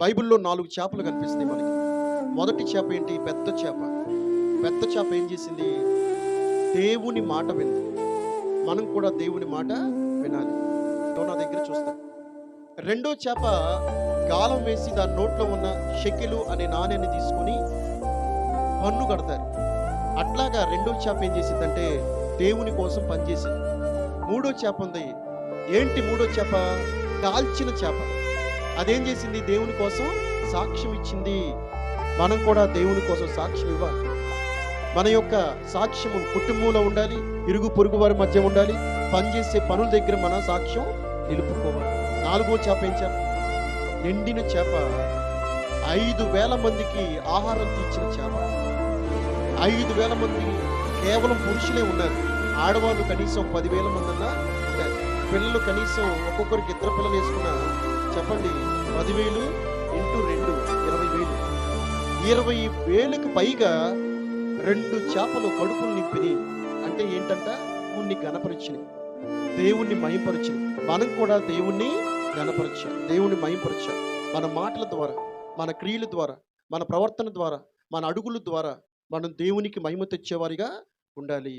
బైబిల్లో నాలుగు చేపలు కనిపిస్తాయి మనకి. మొదటి చేప ఏంటి? పెద్ద చేప. పెద్ద చేప ఏం చేసింది? దేవుని మాట వింది. మనం కూడా దేవుని మాట వినాలి. నా దగ్గర చూస్తాం. రెండో చేప గాలం వేసి దాని నోట్లో ఉన్న షెకెలు అనే నాణ్యాన్ని తీసుకొని పన్ను కడతారు. అట్లాగా రెండో చేప ఏం చేసిందంటే దేవుని కోసం పనిచేసింది. మూడో చేప ఉంది. ఏంటి మూడో చేప? కాల్చిన చేప. అదేం చేసింది? దేవుని కోసం సాక్ష్యం ఇచ్చింది. మనం కూడా దేవుని కోసం సాక్ష్యం ఇవ్వాలి. మన యొక్క సాక్ష్యము కుటుంబంలో ఉండాలి ఇరుగు పొరుగు వారి మధ్య ఉండాలి పనిచేసే పనుల దగ్గర మన సాక్ష్యం నిలుపుకోవాలి. నాలుగో చేప ఏం చేప? ఎండిన చేప. ఐదు వేల మందికి ఆహారం తీర్చిన చేప. ఐదు వేల మంది కేవలం పురుషులే ఉన్నారు. ఆడవాళ్ళు కనీసం పదివేల మంది అన్నా ఉన్నారు పిల్లలు కనీసం ఒక్కొక్కరికి ఇద్దరు పిల్లలు వేసుకున్నారు. చెప్పండి. పదివేలు ఇంటూ రెండు ఇరవై వేలు. ఇరవై వేలకు పైగా రెండు చేపలు కడుపులు నింపిని అంటే ఏంటంట? దేవుణ్ణి గణపరిచినాయి. దేవుణ్ణి మయంపరిచినాయి మనం కూడా దేవుణ్ణి గణపరిచాం. దేవుణ్ణి మయంపరిచాం మన మాటల ద్వారా మన క్రియల ద్వారా మన ప్రవర్తన ద్వారా మన అడుగుల ద్వారా మనం దేవునికి మహిమ తెచ్చేవారిగా ఉండాలి.